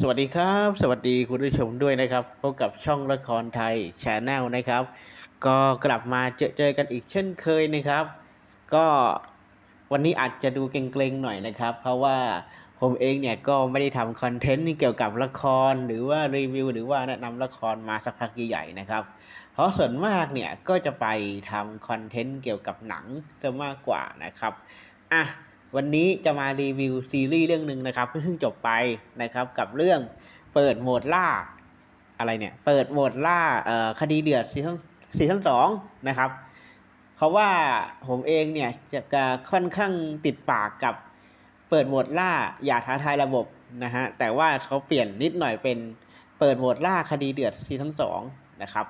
สวัสดีครับ สวัสดีคุณผู้ชมด้วยนะครับพบกับช่องละครไทยชาแนลนะครับ ก็กลับมาเจอเจอกันอีกเช่นเคยนะครับ ก็วันนี้อาจจะดูเกรงๆหน่อยนะครับ เพราะว่าผมเองเนี่ยก็ไม่ได้ทำคอนเทนต์เกี่ยวกับละครหรือว่ารีวิว หรือว่าแนะนำละครมาสักพักใหญ่ๆนะครับ เพราะส่วนมากเนี่ยก็จะไปทำคอนเทนต์เกี่ยวกับหนังจะมากกว่านะครับอะ วันนี้จะมารีวิวซีรีส์เรื่องหนึ่งนะครับเพิ่งจบไปนะครับกับเรื่องเปิดโหมดล่าอะไรเนี่ย เปิดโหมดล่าคดีเดือดซีซั่นซีซั่นสองนะครับ เพราะว่าผมเองเนี่ยจะจะค่อนข้างติดปากกับเปิดโหมดล่าอย่าท้าทายระบบนะฮะแต่ว่าเขาเปลี่ยนนิดหน่อยเป็นเปิดโหมดล่าคดีเดือดซีซั่นสองนะครับ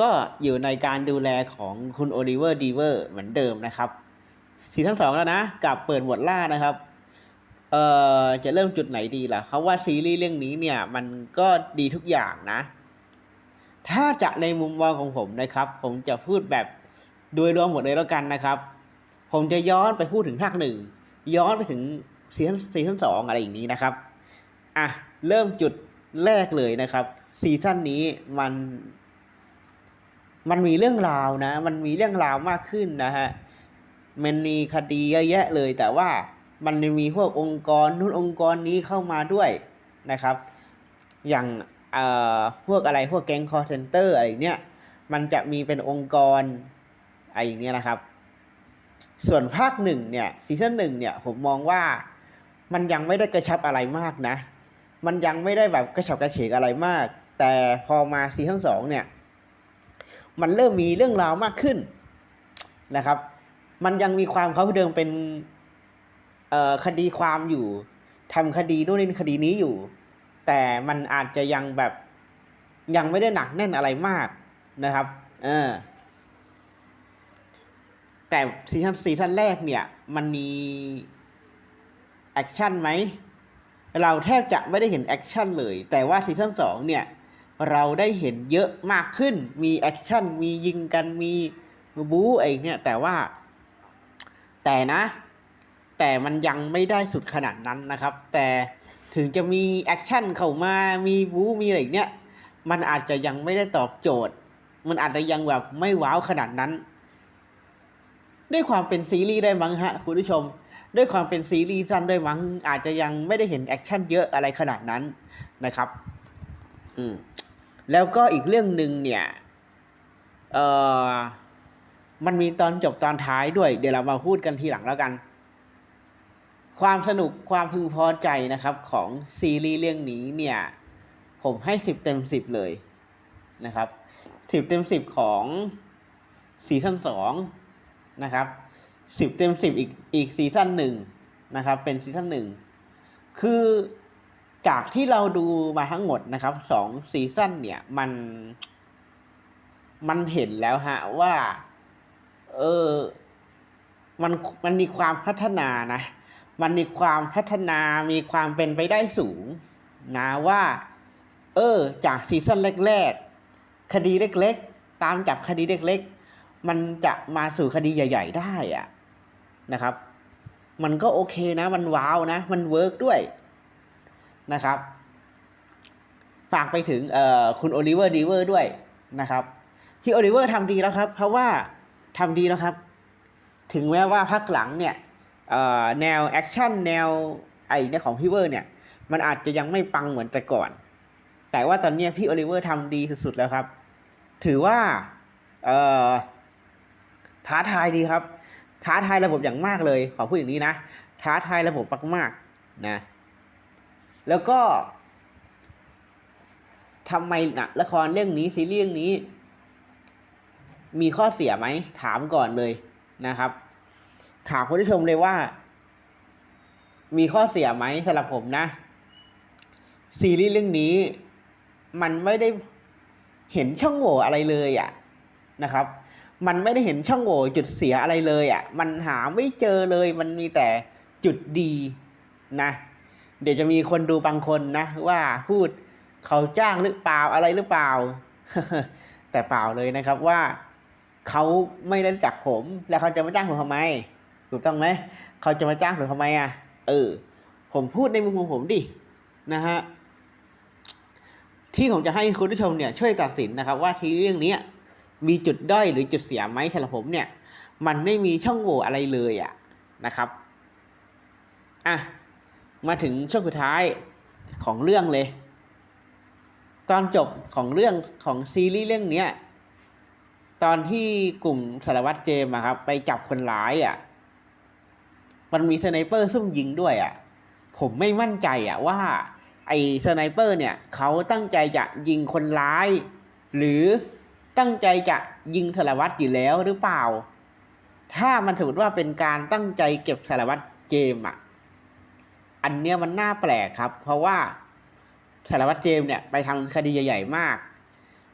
ก็อยู่ในการดูแลของคุณโอลิเวอร์ดีเวอร์เหมือนเดิมนะครับ ซีซั่นสองแล้วนะกับเปิดหมวดล่านะครับ เอ่อจะเริ่มจุดไหนดีล่ะเขาว่าซีรีส์เรื่องนี้เนี่ยมันก็ดีทุกอย่างนะ ถ้าจะในมุมมองของผมนะครับ ผมจะพูดแบบโดยรวมหมดเลยแล้วกันนะครับ ผมจะย้อนไปพูดถึงภาคหนึ่งย้อนไปถึงซีซั่นซีซั่นสองอะไรอย่างนี้นะครับอะเริ่มจุดแรกเลยนะครับซีซั่นนี้มัน มันมีเรื่องราวนะ มันมีเรื่องราวมากขึ้นนะฮะ มันมีคดีเยอะแยะเลย แต่ว่ามันมีพวกองค์กรนู้นองค์กรนี้เข้ามาด้วยนะครับ อย่างพวกอะไรพวกแก๊งคอร์เซนเตอร์อะไรเนี้ยมันจะมีเป็นองค์กรอะไรอย่างเนี้ยนะครับ ส่วนภาคหนึ่งเนี่ยซีซั่นหนึ่งเนี่ยผมมองว่ามันยังไม่ได้กระชับอะไรมากนะ มันยังไม่ได้แบบกระฉับกระเฉงอะไรมาก แต่พอมาซีซั่นสองเนี่ย มันเริ่มมีเรื่องราวมากขึ้นนะครับ มันยังมีความเขาเดิมเป็นเอ่อคดีความอยู่ทำคดีนู่นนี่คดีนี้อยู่ แต่มันอาจจะยังแบบยังไม่ได้หนักแน่นอะไรมากนะครับ เออ แต่ซีซั่นซีซั่นแรกเนี่ย มันมีแอคชั่นไหม เราแทบจะไม่ได้เห็นแอคชั่นเลย แต่ว่าซีซั่นสองเนี่ย เราได้เห็นเยอะมากขึ้น มีแอคชั่น มียิงกัน มีบู๊ไอเนี่ย แต่ว่า แต่นะ แต่มันยังไม่ได้สุดขนาดนั้นนะครับ แต่ถึงจะมีแอคชั่นเข้ามา มีบู๊มีอะไรเนี่ยมันอาจจะยังไม่ได้ตอบโจทย์ มันอาจจะยังแบบไม่ว้าวขนาดนั้น ด้วยความเป็นซีรีส์ได้มั้งฮะคุณผู้ชม ด้วยความเป็นซีรีส์สั้นด้วยมั้ง อาจจะยังไม่ได้เห็นแอคชั่นเยอะอะไรขนาดนั้นนะครับ อืม แล้วก็อีกเรื่องหนึ่งเนี่ย เอ่อ มันมีตอนจบตอนท้ายด้วย เดี๋ยวเรามาพูดกันทีหลังแล้วกัน ความสนุกความพึงพอใจนะครับของซีรีส์เรื่องนี้เนี่ยผมให้สิบเต็มสิบเลยนะครับสิบเต็มสิบของซีซั่นสองนะครับสิบเต็มสิบอีกอีกซีซั่นหนึ่งนะครับ เป็นซีซั่นหนึ่งคือจากที่เราดูมาทั้งหมดนะครับสองซีซั่นเนี่ยมันมันเห็นแล้วฮะว่า เออมันมันมีความพัฒนานะ มันมีความพัฒนามีความเป็นไปได้สูง นะว่า เออ จากซีซั่นแรกๆคดีเล็กๆ ตามจับคดีเล็กๆ มันจะมาสู่คดีใหญ่ ๆ ได้อะนะครับ มันก็โอเคนะ มันว้าวนะ มันเวิร์กด้วยนะครับ ฝากไปถึงเอ่อคุณโอลิเวอร์ดีเวอร์ด้วยนะครับพี่โอลิเวอร์ทำดีแล้วครับ เพราะว่า ทำดีแล้วครับ ถึงแม้ว่าพักหลังเนี่ยแนวแอคชั่นแนวไอ้เนี่ยของพี่เวอร์เนี่ย มันอาจจะยังไม่ปังเหมือนแต่ก่อน แต่ว่าตอนเนี้ยพี่โอลิเวอร์ทำดีสุดๆแล้วครับ ถือว่าท้าทายดีครับ ท้าทายระบบอย่างมากเลย ขอพูดอย่างนี้นะ ท้าทายระบบมากๆนะ แล้วก็ทำไมนะละครเรื่องนี้ซีรีส์เรื่องนี้ มีข้อเสียไหมถามก่อนเลยนะครับ ถามคุณผู้ชมเลยว่า มีข้อเสียไหมสำหรับผมนะ ซีรีส์เรื่องนี้ มันไม่ได้เห็นช่องโหว่อะไรเลยอะนะครับ มันไม่ได้เห็นช่องโหว่จุดเสียอะไรเลยอะ มันหาไม่เจอเลย มันมีแต่จุดดีนะ เดี๋ยวจะมีคนดูบางคนนะ ว่าพูดเขาจ้างหรือเปล่าอะไรหรือเปล่า แต่เปล่าเลยนะครับว่า เขาไม่ได้รู้จักผม แล้วเขาจะมาจ้างผมทำไม ถูกต้องไหมเขาจะมาจ้างผมทำไมอะ เออ ผมพูดในมุมของผมดิ นะฮะ ที่ผมจะให้คุณผู้ชมเนี่ยช่วยตัดสินนะครับ ว่าทีเรื่องนี้มีจุดด้อยหรือจุดเสียไหมสำหรับผมเนี่ย มันไม่มีช่องโหว่อะไรเลยอะนะครับ อะ มาถึงช่วงสุดท้ายของเรื่องเลย ตอนจบของเรื่องของซีรีส์เรื่องเนี้ย ตอนที่กลุ่มสารวัตรเจมส์อะครับ ไปจับคนร้ายอะมันมีสไนเปอร์ซุ่มยิงด้วยอะผมไม่มั่นใจอะว่า ไอ้สไนเปอร์เนี่ยเขาตั้งใจจะยิงคนร้าย หรือตั้งใจจะยิงสารวัตรอยู่แล้วหรือเปล่า ถ้ามันถือว่าเป็นการตั้งใจเก็บสารวัตรเจม์อะอันเนี้ยมันน่าแปลกครับ เพราะว่าสารวัตรเจม์เนี่ยไปทำคดีใหญ่ ๆ มาก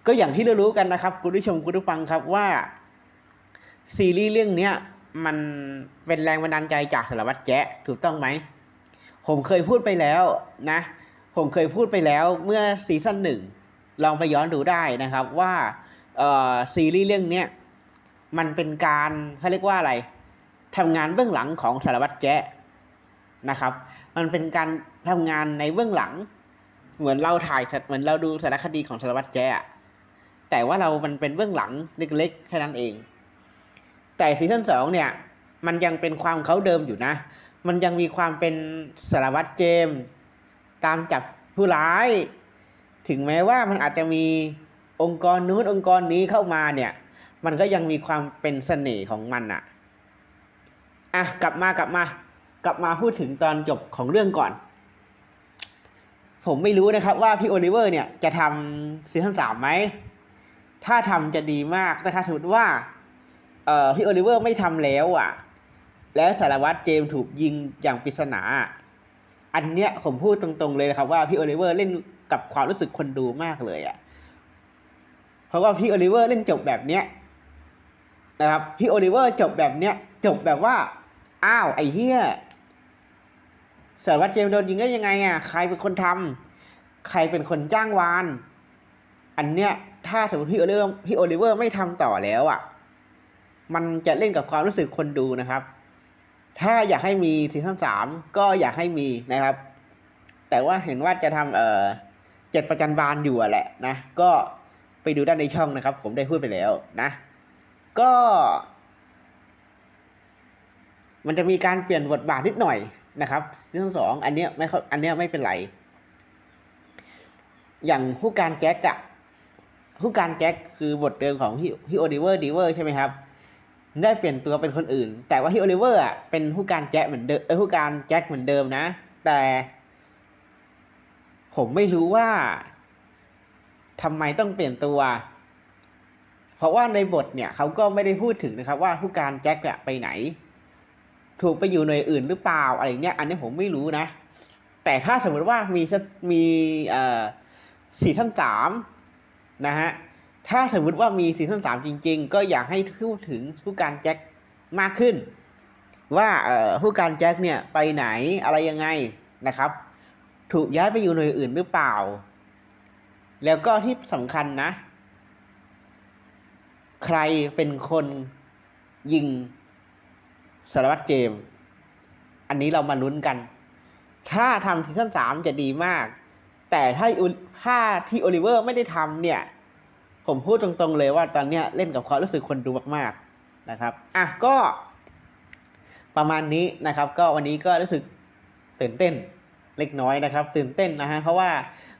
ก็อย่างที่เรารู้กันนะครับคุณผู้ชมคุณผู้ฟังครับว่าซีรีส์เรื่องเนี้ยมันเป็นแรงบันดาลใจจากสารวัตรแจ๊ะถูกต้องไหม ผมเคยพูดไปแล้วนะ ผมเคยพูดไปแล้วเมื่อซีซั่นหนึ่งลองไปย้อนดูได้นะครับว่าซีรีส์เรื่องเนี้ยมันเป็นการเขาเรียกว่าอะไรทำงานเบื้องหลังของสารวัตรแจ๊ะนะครับ มันเป็นการทำงานในเบื้องหลัง เหมือนเราถ่ายเหมือนเราดูสารคดีของสารวัตรแจ๊ะ แต่ว่าเรามันเป็นเบื้องหลังเล็กๆแค่นั้นเอง แต่ซีซั่นสองเนี่ย มันยังเป็นความเขาเดิมอยู่นะ มันยังมีความเป็นสารวัตรเจมส์ตามจับผู้ร้าย ถึงแม้ว่ามันอาจจะมีองค์กรนู้นองค์กรนี้เข้ามาเนี่ย มันก็ยังมีความเป็นเสน่ห์ของมันอะอะกลับมากลับมา กลับมาพูดถึงตอนจบของเรื่องก่อน ผมไม่รู้นะครับว่าพี่โอลิเวอร์เนี่ยจะทำซีซั่นสามไหม ถ้าทำจะดีมากแต่ถ้าสมมติว่าเอ่อพี่โอลิเวอร์ไม่ทำแล้วอะ แล้วสารวัตรเจมส์ถูกยิงอย่างปริศนา อันเนี้ยผมพูดตรงๆเลยนะครับว่าพี่โอลิเวอร์เล่นกับความรู้สึกคนดูมากเลยอะ เพราะว่าพี่โอลิเวอร์เล่นจบแบบเนี้ยนะครับพี่โอลิเวอร์จบแบบเนี้ยจบแบบว่า อ้าวไอ้เหี้ยสารวัตรเจมส์โดนยิงได้ยังไงอะ ใครเป็นคนทำใครเป็นคนจ้างวาน อันเนี้ย ถ้าสมมติพี่โอลิเวอร์พี่โอลิเวอร์ไม่ทำต่อแล้วอะ มันจะเล่นกับความรู้สึกคนดูนะครับ ถ้าอยากให้มีซีซั่นสามก็อยากให้มีนะครับ แต่ว่าเห็นว่าจะทำเอ่อเจ็ดประจันบานอยู่แหละนะ ก็ไปดูได้ในช่องนะครับ ผมได้พูดไปแล้วนะ ก็ มันจะมีการเปลี่ยนบทบาทนิดหน่อยนะครับซีซั่นสองอันเนี้ยไม่อยอันเนี้ยไม่เป็นไรอย่างผู้การแจ็คอะ ผู้การแจ็คคือบทเดิมของพี่พี่โอลิเวอร์ดีเวอร์ใช่ไหมครับ ได้เปลี่ยนตัวเป็นคนอื่น แต่ว่าที่โอลิเวอร์อะเป็นผู้การแจ็คเหมือนเดิมเออผู้การแจ็คเหมือนเดิมนะ แต่ ผมไม่รู้ว่าทำไมต้องเปลี่ยนตัว เพราะว่าในบทเนี่ยเขาก็ไม่ได้พูดถึงนะครับ ว่าผู้การแจ็คไปไหน ถูกไปอยู่หน่วยอื่นหรือเปล่าอะไรเงี้ยอันนี้ผมไม่รู้นะ แต่ถ้าสมมติว่ามีมีเอ่อสี่ท่านสาม นะฮะถ้าสมมติว่ามีซีซั่นสามจริง ๆ ก็อยากให้พูดถึงผู้การแจ็คมากขึ้น ว่าผู้การแจ็คเนี่ยไปไหนอะไรยังไงนะครับ ถูกย้ายไปอยู่หน่วยอื่นหรือเปล่า แล้วก็ที่สำคัญนะ ใครเป็นคนยิงสารวัตรเจมส์อันนี้เรามาลุ้นกัน ถ้าทำซีซั่นสามจะดีมาก แต่ถ้าถ้าที่โอลิเวอร์ไม่ได้ทำเนี่ย ผมพูดตรงๆเลยว่าตอนเนี้ยเล่นกับความรู้สึกคนดูมากๆนะครับ อะก็ประมาณนี้นะครับ ก็วันนี้ก็รู้สึกตื่นเต้นเล็กน้อยนะครับ ตื่นเต้นนะฮะเพราะว่า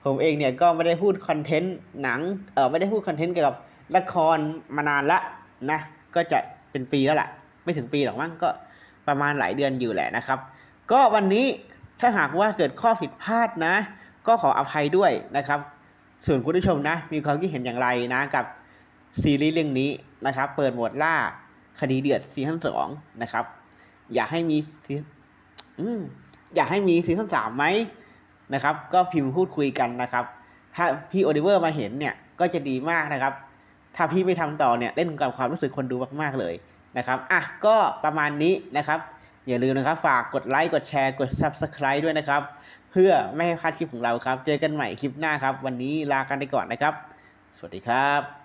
ผมเองเนี่ยก็ไม่ได้พูดคอนเทนต์หนังเออไม่ได้พูดคอนเทนต์เกี่ยวกับละครมานานละนะ ก็จะเป็นปีแล้วแหละไม่ถึงปีหรอกมั้งก็ประมาณหลายเดือนอยู่แหละนะครับ ก็วันนี้ถ้าหากว่าเกิดข้อผิดพลาดนะ ก็ขออภัยด้วยนะครับ ส่วนคุณผู้ชมนะ มีความคิดเห็นอย่างไรนะกับซีรีส์เรื่องนี้นะครับ เปิดหมดล่าคดีเดือดซีซั่นสองนะครับ อยากให้มีซีอืมอยากให้มีซีซั่นสามไหมนะครับ ก็พิมพ์พูดคุยกันนะครับ ถ้าพี่โอลิเวอร์มาเห็นเนี่ยก็จะดีมากนะครับ ถ้าพี่ไม่ทำต่อเนี่ยเล่นกับความรู้สึกคนดูมากๆเลยนะครับ อะ ก็ประมาณนี้นะครับ อย่าลืมนะครับ ฝากกดไลค์ กดแชร์ กด Subscribe ด้วยนะครับ เพื่อไม่ให้พลาดคลิปของเราครับ เจอกันใหม่คลิปหน้าครับ วันนี้ลากันไปก่อนนะครับ สวัสดีครับ